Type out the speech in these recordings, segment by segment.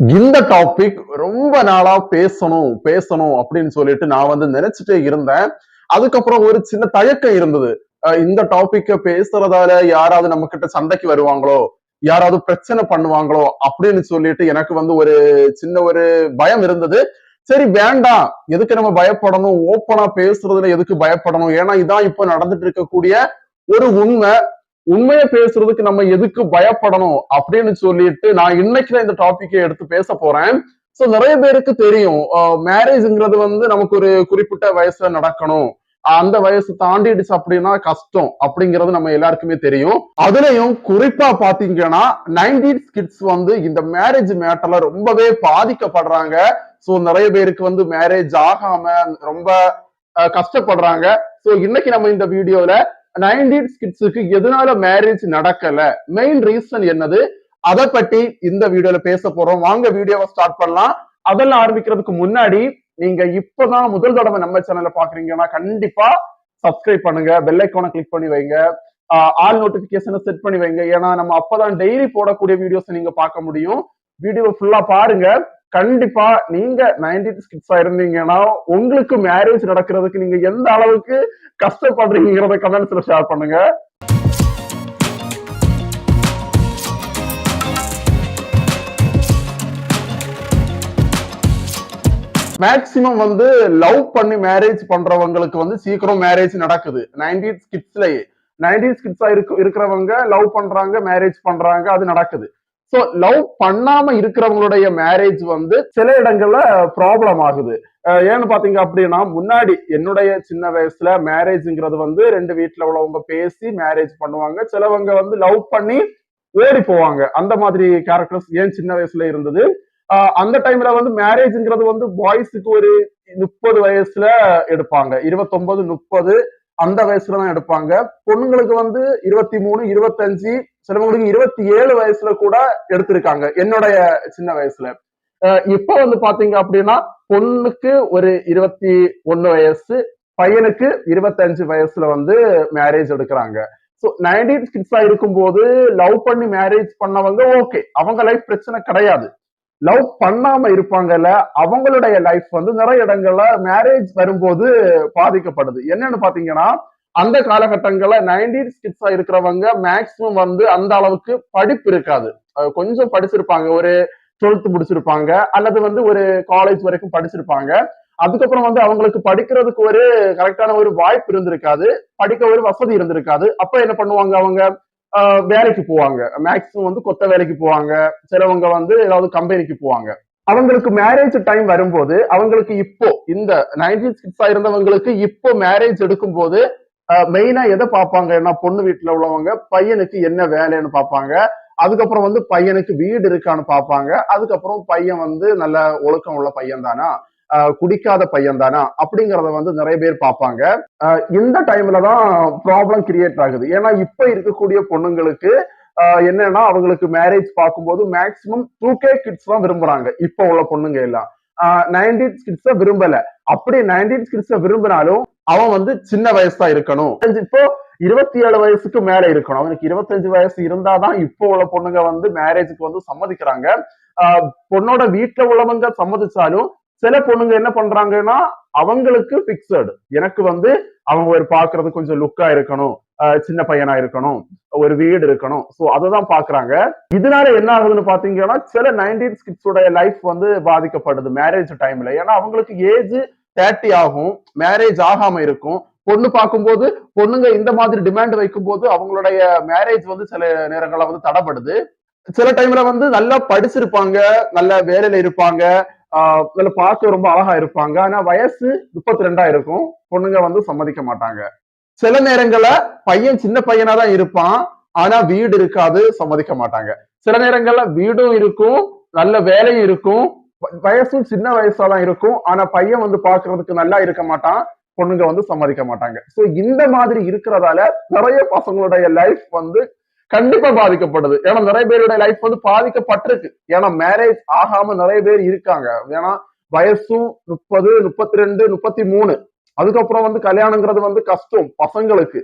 இந்த டாபிக் ரொம்ப நாளா பேசணும் பேசணும் அப்படின்னு சொல்லிட்டு நான் வந்து நினைச்சிட்டே இருந்தேன். அதுக்கப்புறம் ஒரு சின்ன தயக்கம் இருந்தது. இந்த டாபிக்க பேசுறதால யாராவது நம்ம கிட்ட சண்டைக்கு வருவாங்களோ யாராவது பிரச்சனை பண்ணுவாங்களோ அப்படின்னு சொல்லிட்டு எனக்கு வந்து ஒரு சின்ன ஒரு பயம் இருந்தது. சரி வேண்டாம். எதுக்கு நம்ம பயப்படணும்? ஓப்பனா பேசுறதுல எதுக்கு பயப்படணும்? ஏன்னா இதான் இப்ப நடந்துட்டு இருக்கக்கூடிய ஒரு உண்மை. உண்மையை பேசுறதுக்கு நம்ம எதுக்கு பயப்படணும் அப்படின்னு சொல்லிட்டு நான் இன்னைக்கு தான் இந்த டாபிக்கை எடுத்து பேச போறேன். சோ நிறைய பேருக்கு தெரியும் மேரேஜ்ங்கிறது வந்து நமக்கு ஒரு குறிப்பிட்ட வயசுல நடக்கணும். அந்த வயசு தாண்டிடுச்சு அப்படின்னா கஷ்டம் அப்படிங்கிறது நம்ம எல்லாருக்குமே தெரியும். அதுலயும் குறிப்பா பாத்தீங்கன்னா நைன்டீன் கிட்ஸ் வந்து இந்த மேரேஜ் மேட்டர்ல ரொம்பவே பாதிக்கப்படுறாங்க. சோ நிறைய பேருக்கு வந்து மேரேஜ் ஆகாம ரொம்ப அஹ், கஷ்டப்படுறாங்க. சோ இன்னைக்கு நம்ம இந்த வீடியோல நைன்டீன் கிட்ஸுக்கு எதனால மேரேஜ் நடக்கல? மெயின் ரீசன் என்னது? அதை பற்றி இந்த வீடியோல பேச போறோம். வாங்க வீடியோவை ஸ்டார்ட் பண்ணலாம். அதெல்லாம் ஆரம்பிக்கிறதுக்கு முன்னாடி நீங்க இப்பதான் முதல் தடவை நம்ம சேனல்ல பாக்குறீங்கன்னா கண்டிப்பா சப்ஸ்கிரைப் பண்ணுங்க. பெல் ஐக்கானை கிளிக் பண்ணி வைங்க. ஆல் நோட்டிபிகேஷனை செட் பண்ணி வைங்க. ஏன்னா நம்ம அப்பதான் டெய்லி போடக்கூடிய வீடியோஸ் நீங்க பார்க்க முடியும். வீடியோ ஃபுல்லா பாருங்க. கண்டிப்பா நீங்க நைன்டி கிட்ஸா இருந்தீங்கன்னா உங்களுக்கு மேரேஜ் நடக்கிறதுக்கு நீங்க எந்த அளவுக்கு கஷ்டப்படுறீங்கிறத கமெண்ட்ஸ்ல ஷேர் பண்ணுங்க. மேக்சிமம் வந்து லவ் பண்ணி மேரேஜ் பண்றவங்களுக்கு வந்து சீக்கிரம் மேரேஜ் நடக்குது. நைன்டி கிட்ஸ்லயே நைன்டி கிட்ஸா இருக்கிறவங்க லவ் பண்றாங்க மேரேஜ் பண்றாங்க அது நடக்குது. சோ லவ் பண்ணாம இருக்கிறவங்களுடைய மேரேஜ் வந்து சில இடங்கள்ல ப்ராப்ளம் ஆகுது. ஏன்னு பாத்தீங்க அப்படின்னா முன்னாடி என்னுடைய சின்ன வயசுல மேரேஜ்ங்கிறது வந்து ரெண்டு வீட்டுல உள்ளவங்க பேசி மேரேஜ் பண்ணுவாங்க. சிலவங்க வந்து லவ் பண்ணி ஓடி போவாங்க. அந்த மாதிரி கேரக்டர்ஸ் ஏன் சின்ன வயசுல இருந்தது? அந்த டைம்ல வந்து மேரேஜ்ங்கிறது வந்து பாய்ஸுக்கு ஒரு முப்பது வயசுல எடுப்பாங்க. இருபத்தொன்பது முப்பது அந்த வயசுல தான் எடுப்பாங்க. பொண்ணுங்களுக்கு வந்து இருபத்தி மூணு இருபத்தஞ்சு சிலவங்களுக்கு இருபத்தி ஏழு வயசுல கூட எடுத்திருக்காங்க. என்னுடைய சின்ன வயசுல. இப்ப வந்து பாத்தீங்க அப்படின்னா பொண்ணுக்கு ஒரு இருபத்தி ஒண்ணு வயசு பையனுக்கு இருபத்தஞ்சு வயசுல வந்து மேரேஜ் எடுக்கிறாங்க. ஸோ நைன்டீன் கிட்ஸா இருக்கும்போது லவ் பண்ணி மேரேஜ் பண்ணவங்க ஓகே அவங்க லைஃப் பிரச்சனை கிடையாது. லவ் பண்ணாம இருப்பாங்கல்ல அவங்களுடைய லைஃப் வந்து நிறைய இடங்கள்ல மேரேஜ் வரும்போது பாதிக்கப்படுது. என்னன்னு பாத்தீங்கன்னா அந்த காலகட்டங்கள்ல நைன்டீன் கிட்ஸா இருக்கிறவங்க மேக்சிமம் வந்து அந்த அளவுக்கு படிப்பு இருக்காது. கொஞ்சம் படிச்சிருப்பாங்க ஒரு டுவெல்த் முடிச்சிருப்பாங்க அல்லது வந்து ஒரு காலேஜ் வரைக்கும் படிச்சிருப்பாங்க. அதுக்கப்புறம் வந்து அவங்களுக்கு படிக்கிறதுக்கு ஒரு கரெக்டான ஒரு வாய்ப்பு இருந்திருக்காது படிக்க ஒரு வசதி இருந்திருக்காது. அப்ப என்ன பண்ணுவாங்க அவங்க? வேலைக்கு போவாங்க. மேக்சிமம் வந்து கொத்த வேலைக்கு போவாங்க. சிலவங்க வந்து ஏதாவது கம்பெனிக்கு போவாங்க. அவங்களுக்கு மேரேஜ் டைம் வரும்போது அவங்களுக்கு இப்போ இந்த நைன்டீன் சிக்ஸ் இருந்தவங்களுக்கு இப்போ மேரேஜ் எடுக்கும்போது மெயினா எதை பார்ப்பாங்கன்னா பொண்ணு வீட்டுல உள்ளவங்க பையனுக்கு என்ன வேலைன்னு பார்ப்பாங்க. அதுக்கப்புறம் வந்து பையனுக்கு வீடு இருக்கான்னு பார்ப்பாங்க. அதுக்கப்புறம் பையன் வந்து நல்ல ஒழுக்கம் உள்ள பையன் தானா? குடிக்காத பையன் தானா அப்படிங்கறத வந்து நிறைய பேர் பார்ப்பாங்க. இந்த டைம்ல தான் ப்ராப்ளம் கிரியேட் ஆகுது. ஏன்னா இப்ப இருக்கக்கூடிய பொண்ணுங்களுக்கு ஆஹ் என்னன்னா அவங்களுக்கு மேரேஜ் பார்க்கும்போது மேக்சிமம் டூ கே கிட்ஸ் தான் விரும்புறாங்க. இப்போ உள்ள பொண்ணுங்க எல்லாம். நைன்டீன் கிட்ஸ விரும்பல. அப்படி நைன்டீன் கிட்ஸ விரும்பினாலும் அவன் வந்து சின்ன வயசா இருக்கணும். இப்போ இருபத்தி ஏழு வயசுக்கு மேல இருக்கணும். அவனுக்கு இருபத்தஞ்சு வயசு இருந்தாதான் இப்போ உள்ள பொண்ணுங்க வந்து மேரேஜுக்கு வந்து சம்மதிக்கிறாங்க. ஆஹ் பொண்ணோட வீட்டுல உள்ளவங்க சம்மதிச்சாலும் சில பொண்ணுங்க என்ன பண்றாங்கன்னா அவங்களுக்கு பிக்சடு எனக்கு வந்து அவங்க ஒரு பாக்குறது கொஞ்சம் லுக்கா இருக்கணும் சின்ன பையனா இருக்கணும் ஒரு வீடு இருக்கணும். சோ அததான் பாக்குறாங்க. இதனால என்ன ஆகுதுன்னு பாத்தீங்கன்னா சில நைன்டீன் கிட்ஸோட லைஃப் வந்து பாதிக்கப்படுது மேரேஜ் டைம்ல ஏன்னா அவங்களுக்கு ஏஜ் தேர்ட்டி ஆகும் மேரேஜ் ஆகாம இருக்கும். பொண்ணு பார்க்கும்போது பொண்ணுங்க இந்த மாதிரி டிமாண்ட் வைக்கும்போது அவங்களுடைய மேரேஜ் வந்து சில நேரங்களில் வந்து தடைப்படுது சில டைம்ல வந்து நல்லா படிச்சிருப்பாங்க நல்ல வேலையில இருப்பாங்க இதுல பார்க்க ரொம்ப அழகா இருப்பாங்க. ஆனா வயசு முப்பத்தி ரெண்டா இருக்கும். பொண்ணுங்க வந்து சம்மதிக்க மாட்டாங்க. சில நேரங்கள்ல பையன் சின்ன பையனா தான் இருப்பான். ஆனா வீடு இருக்காது சம்மதிக்க மாட்டாங்க. சில நேரங்கள்ல வீடும் இருக்கும் நல்ல வேலையும் இருக்கும். வ- வயசும் சின்ன வயசா தான் இருக்கும். ஆனா பையன் வந்து பாக்குறதுக்கு நல்லா இருக்க மாட்டான். பொண்ணுங்க வந்து சம்மதிக்க மாட்டாங்க. சோ இந்த மாதிரி இருக்கிறதால நிறைய பசங்களுடைய லைஃப் வந்து கண்டிப்பா பாதிக்கப்படுது. ஏன்னா நிறைய பேருடைய லைஃப் வந்து பாதிக்கப்பட்டிருக்கு. ஏன்னா மேரேஜ் ஆகாம நிறைய பேர் இருக்காங்க. ஏன்னா வயசும் முப்பது முப்பத்தி ரெண்டு முப்பத்தி மூணு அதுக்கப்புறம் வந்து கல்யாணங்கிறது வந்து கஷ்டம் பசங்களுக்கு.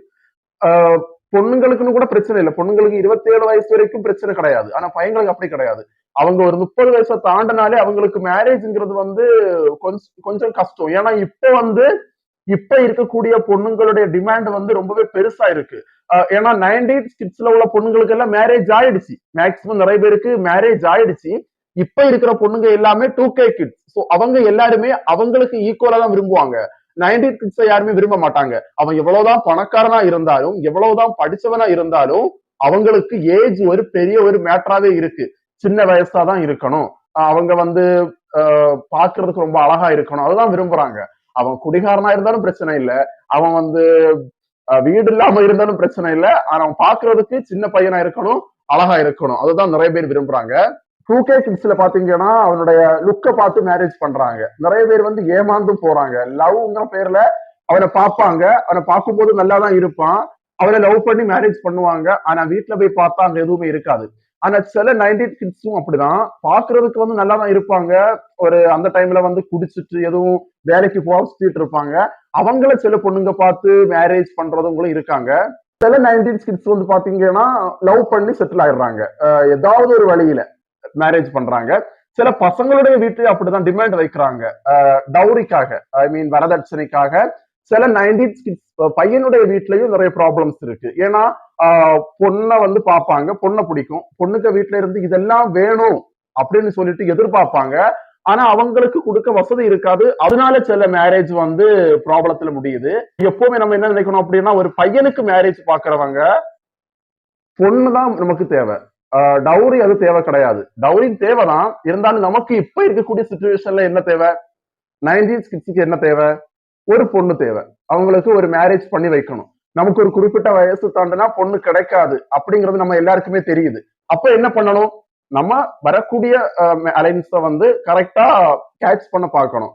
ஆஹ் பொண்ணுங்களுக்குன்னு கூட பிரச்சனை இல்லை. பொண்ணுங்களுக்கு இருபத்தி ஏழு வயசு வரைக்கும் பிரச்சனை கிடையாது. ஆனா பையங்களுக்கு அப்படி கிடையாது. அவங்க ஒரு முப்பது வயசை தாண்டினாலே அவங்களுக்கு மேரேஜ்ங்கிறது வந்து கொஞ்சம் கொஞ்சம் கஷ்டம். ஏன்னா இப்ப வந்து இப்ப இருக்கக்கூடிய பொண்ணுங்களுடைய டிமாண்ட் வந்து ரொம்பவே பெருசா இருக்கு ஏன்னா நைன்டி கிட்ஸ்ல உள்ள பொண்ணுங்களுக்கு எல்லாம் மேரேஜ் ஆயிடுச்சு. மேக்சிமம் நிறைய பேருக்கு மேரேஜ் ஆயிடுச்சு. இப்ப இருக்கிற பொண்ணுங்க எல்லாமே டூ கே கிட்ஸ் ஸோ அவங்க எல்லாருமே அவங்களுக்கு ஈக்குவலா தான் விரும்புவாங்க. நைன்டி கிட்ஸை யாருமே விரும்ப மாட்டாங்க. அவன் எவ்வளவுதான் பணக்காரனா இருந்தாலும் எவ்வளவுதான் படிச்சவனா இருந்தாலும் அவங்களுக்கு ஏஜ் ஒரு பெரிய ஒரு மேட்டராவே இருக்கு. சின்ன வயசா தான் இருக்கணும். அவங்க வந்து பாக்குறதுக்கு ரொம்ப அழகா இருக்கணும். அதுதான் விரும்புறாங்க. அவன் குடிகாரனா இருந்தாலும் பிரச்சனை இல்லை. அவன் வந்து வீடு இல்லாம இருந்தாலும் பிரச்சனை இல்லை. ஆனா அவன் பாக்குறதுக்கு சின்ன பையனா இருக்கணும் அழகா இருக்கணும். அதுதான் நிறைய பேர் விரும்புறாங்க. டூ கே கிட்ஸ்ல பாத்தீங்கன்னா அவனுடைய லுக்கை பார்த்து மேரேஜ் பண்றாங்க. நிறைய பேர் வந்து ஏமாந்து போறாங்க. லவ்ங்கிற பேர்ல அவனை பார்ப்பாங்க. அவனை பார்க்கும்போது நல்லா தான் இருப்பான். அவனை லவ் பண்ணி மேரேஜ் பண்ணுவாங்க. ஆனா வீட்டுல போய் பார்த்தா அங்க எதுவுமே இருக்காது. ஆனா சில நைன்டி கிட்ஸும் அப்படிதான். பாக்குறதுக்கு வந்து நல்லா தான் இருப்பாங்க. ஒரு அந்த டைம்ல வந்து குடிச்சிட்டு எதுவும் வேலைக்கு போக சுத்திட்டு இருப்பாங்க. அவங்கள சில பொண்ணுங்க பார்த்து மேரேஜ் பண்றதுங்களும் இருக்காங்க. சில நைன்டீன் கிட்ஸ் வந்து பாத்தீங்கன்னா லவ் பண்ணி செட்டில் ஆயிடுறாங்க. ஏதாவது ஒரு வழியில மேரேஜ் பண்றாங்க. சில பசங்களுடைய வீட்டு அப்படிதான் டிமாண்ட் வைக்கிறாங்க. டவுரிக்காக ஐ மீன் வரதட்சணைக்காக. சில நைன்டீன் கிட்ஸ் பையனுடைய வீட்லயும் நிறைய ப்ராப்ளம்ஸ் இருக்கு. ஏன்னா ஆஹ் பொண்ணை வந்து பார்ப்பாங்க பொண்ணை பிடிக்கும். பொண்ணுக்கு வீட்டுல இருந்து இதெல்லாம் வேணும் அப்படின்னு சொல்லிட்டு எதிர்பார்ப்பாங்க. ஆனா அவங்களுக்கு கொடுக்க வசதி இருக்காது. அதனால சில மேரேஜ் வந்து ப்ராப்ளத்துல முடியுது. எப்பவுமே நம்ம என்ன நினைக்கணும் அப்படின்னா ஒரு பையனுக்கு மேரேஜ் பாக்குறவங்க பொண்ணு தான் நமக்கு தேவை. டவுரி அது தேவை கிடையாது. டவுரி தேவைதான். இருந்தாலும் நமக்கு இப்ப இருக்கக்கூடிய சுச்சுவேஷன்ல என்ன தேவை? நைன்டீன் கிட்ஸுக்கு என்ன தேவை? ஒரு பொண்ணு தேவை. அவங்களுக்கு ஒரு மேரேஜ் பண்ணி வைக்கணும். நமக்கு ஒரு குறிப்பிட்ட வயசு தாண்டினா பொண்ணு கிடைக்காது அப்படிங்கிறது நம்ம எல்லாருக்குமே தெரியுது. அப்ப என்ன பண்ணணும்? நம்ம வரக்கூடிய அலைன்ஸை வந்து கரெக்டா கேட்ச் பண்ண பார்க்கணும்.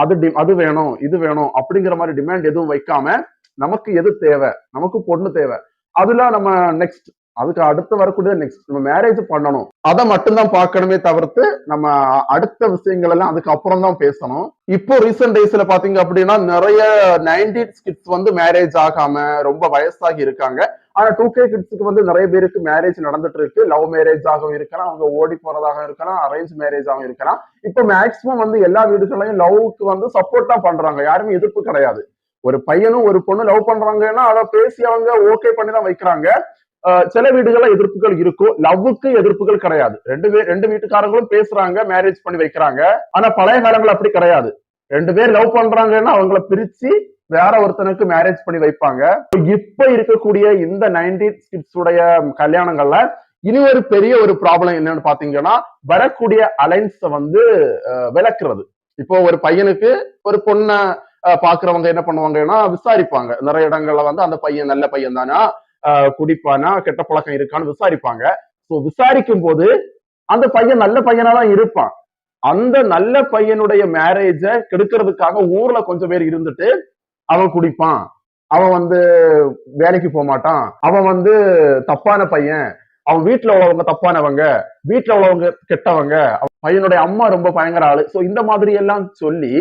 அது அது வேணும் இது வேணும் அப்படிங்கிற மாதிரி டிமாண்ட் எதுவும் வைக்காம நமக்கு எது தேவை? நமக்கு பொண்ணு தேவை. அதுல நம்ம நெக்ஸ்ட் அதுக்கு அடுத்து வரக்கூடிய நெக்ஸ்ட் நம்ம மேரேஜ் பண்ணணும். அதை மட்டும்தான் பார்க்கணுமே தவிர்த்து நம்ம அடுத்த விஷயங்கள் எல்லாம் அதுக்கு அப்புறம் தான் பேசணும். இப்போ ரீசெண்ட் டேஸ்ல பாத்தீங்க அப்படின்னா நிறைய நைன்டி கிட்ஸ் வந்து மேரேஜ் ஆகாம ரொம்ப வயசாகி இருக்காங்க. ஆனா டூ கே கிட்ஸுக்கு வந்து நிறைய பேருக்கு மேரேஜ் நடந்துட்டு இருக்கு லவ் மேரேஜ் ஆகவும் இருக்கலாம். அவங்க ஓடி போறதாக இருக்கலாம். அரேஞ்ச் மேரேஜாகவும் இருக்கலாம். இப்போ மேக்சிமம் வந்து எல்லா வீடுகளையும் லவ்க்கு வந்து சப்போர்ட் தான் பண்றாங்க. யாருமே எதிர்ப்பு கிடையாது. ஒரு பையனும் ஒரு பொண்ணு லவ் பண்றாங்கன்னா அதை பேசி அவங்க ஓகே பண்ணி தான் வைக்கிறாங்க. சில வீடுகள்ல எதிர்ப்புகள் இருக்கும். லவ்வுக்கு எதிர்ப்புகள் கிடையாது. ரெண்டு பேர் ரெண்டு வீட்டுக்காரங்களும் பேசுறாங்க மேரேஜ் பண்ணி வைக்கிறாங்க. ஆனா பழைய காலங்கள் அப்படி கிடையாது. ரெண்டு பேர் லவ் பண்றாங்கன்னா அவங்கள பிரிச்சு வேற ஒருத்தனுக்கு மேரேஜ் பண்ணி வைப்பாங்க. இப்ப இருக்கக்கூடிய இந்த நைன்டி கிட்ஸ் உடைய கல்யாணங்கள்ல இனி ஒரு பெரிய ஒரு ப்ராப்ளம் என்னன்னு பாத்தீங்கன்னா வரக்கூடிய அலைன்ஸ வந்து விளக்குறது. இப்போ ஒரு பையனுக்கு ஒரு பொண்ணை பாக்குறவங்க என்ன பண்ணுவாங்கன்னா விசாரிப்பாங்க. நிறைய இடங்கள்ல வந்து அந்த பையன் நல்ல பையன் தானா? குடிப்பானா கெட்ட பழக்கம் இருக்கான்னு விசாரிப்பாங்க. சோ விசாரிக்கும் போது அந்த பையன் நல்ல பையனா தான் இருப்பான். அந்த நல்ல பையனுடைய மேரேஜ கெடுக்கிறதுக்காக ஊர்ல கொஞ்சம் பேர் இருந்துட்டு அவன் குடிப்பான். அவன் வந்து வேலைக்கு போக மாட்டான் அவன் வந்து தப்பான பையன். அவன் வீட்டுல உள்ளவங்க தப்பானவங்க. வீட்டுல உள்ளவங்க கெட்டவங்க. அவன் பையனுடைய அம்மா ரொம்ப பயங்கர ஆளு. சோ இந்த மாதிரி எல்லாம் சொல்லி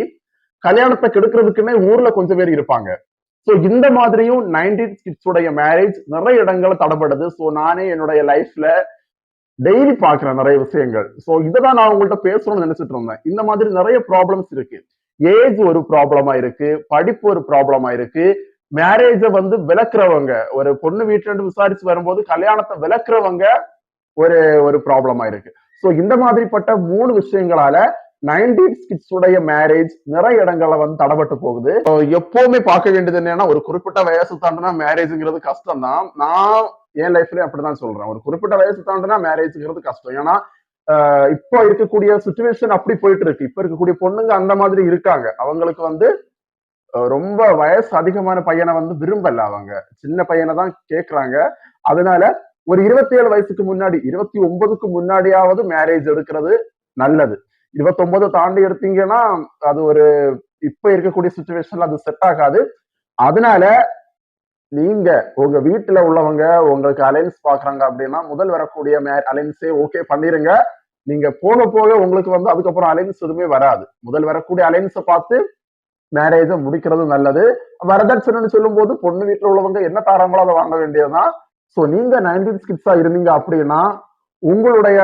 கல்யாணத்தை கெடுக்கிறதுக்குமே ஊர்ல கொஞ்சம் பேர் இருப்பாங்க. சோ இந்த மாதிரியும் நைன்டீன் கிட்ஸுடைய மேரேஜ் நிறைய இடங்கள்ல தடப்படுது சோ நானே என்னுடைய லைஃப்ல டெய்லி பாக்குறேன் நிறைய விஷயங்கள். சோ தான் நான் உங்கள்கிட்ட பேசணும்னு நினைச்சிட்டு இருந்தேன். இந்த மாதிரி நிறைய ப்ராப்ளம்ஸ் இருக்கு. ஏஜ் ஒரு ப்ராப்ளமா இருக்கு. படிப்பு ஒரு ப்ராப்ளமா இருக்கு. மேரேஜ வந்து விளக்குறவங்க ஒரு பொண்ணு வீட்டுல இருந்து விசாரிச்சு வரும்போது கல்யாணத்தை விளக்குறவங்க ஒரு ஒரு ப்ராப்ளமா இருக்கு. சோ இந்த மாதிரிப்பட்ட மூணு விஷயங்களால நைன்டீன் கிட்ஸுடைய மேரேஜ் நிறைய இடங்கள்ல வந்து தடப்பட்டு போகுது. எப்பவுமே பார்க்க வேண்டியது என்னன்னா ஒரு குறிப்பிட்ட வயசு தாண்டினா மேரேஜ்ங்கிறது கஷ்டம் தான் நான் என் லைஃப்லயும் அப்படிதான் சொல்றேன். ஒரு குறிப்பிட்ட வயசு தாண்டினா மேரேஜ்ங்கிறது கஷ்டம். ஏன்னா ஆஹ் இப்போ இருக்கக்கூடிய சுச்சுவேஷன் அப்படி போயிட்டு இருக்கு. இப்ப இருக்கக்கூடிய பொண்ணுங்க அந்த மாதிரி இருக்காங்க. அவங்களுக்கு வந்து ரொம்ப வயசு அதிகமான பையனை வந்து விரும்பல அவங்க. சின்ன பையனை தான் கேக்குறாங்க. அதனால ஒரு இருபத்தி ஏழு வயசுக்கு முன்னாடி இருபத்தி ஒன்பதுக்கு முன்னாடியாவது மேரேஜ் எடுக்கிறது நல்லது. இருபத்தொன்பது தாண்டி எடுத்தீங்கன்னா அது ஒரு இப்ப இருக்கக்கூடிய சுச்சுவேஷன்ல அது செட் ஆகாது. அதனால நீங்க உங்க வீட்டுல உள்ளவங்க உங்களுக்கு அலைன்ஸ் பாக்குறாங்க அப்படின்னா முதல் வரக்கூடிய அலைன்ஸே ஓகே பண்ணிருங்க. நீங்க போக போக உங்களுக்கு வந்து அதுக்கப்புறம் அலைன்ஸ் எதுவுமே வராது. முதல் வரக்கூடிய அலைன்ஸை பார்த்து மேரேஜை முடிக்கிறது நல்லது. வரதட்சணைன்னு சொல்லும் போது பொண்ணு வீட்டுல உள்ளவங்க என்ன தாராங்களோ அதை வாங்க வேண்டியதுதான். சோ நீங்க நைன்டீன் கிட்ஸா இருந்தீங்க அப்படின்னா உங்களுடைய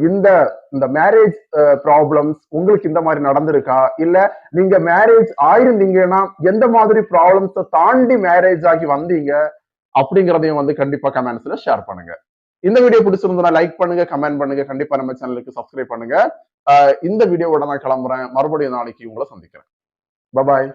இந்த இந்த மேரேஜ் ப்ராப்ளம்ஸ் உங்களுக்கு இந்த மாதிரி நடந்திருக்கா? இல்ல நீங்க மேரேஜ் ஆயிருந்தீங்கன்னா எந்த மாதிரி ப்ராப்ளம்ஸை தாண்டி மேரேஜ் ஆகி வந்தீங்க? அப்படிங்கிறதையும் வந்து கண்டிப்பா கமெண்ட்ஸ்ல ஷேர் பண்ணுங்க. இந்த வீடியோ பிடிச்சிருந்தா லைக் பண்ணுங்க கமெண்ட் பண்ணுங்க. கண்டிப்பா நம்ம சேனலுக்கு சப்ஸ்கிரைப் பண்ணுங்க. ஆஹ் இந்த வீடியோவோட நான் கிளம்புறேன். மறுபடியும் நாளைக்கு உங்களை சந்திக்கிறேன். பபாய்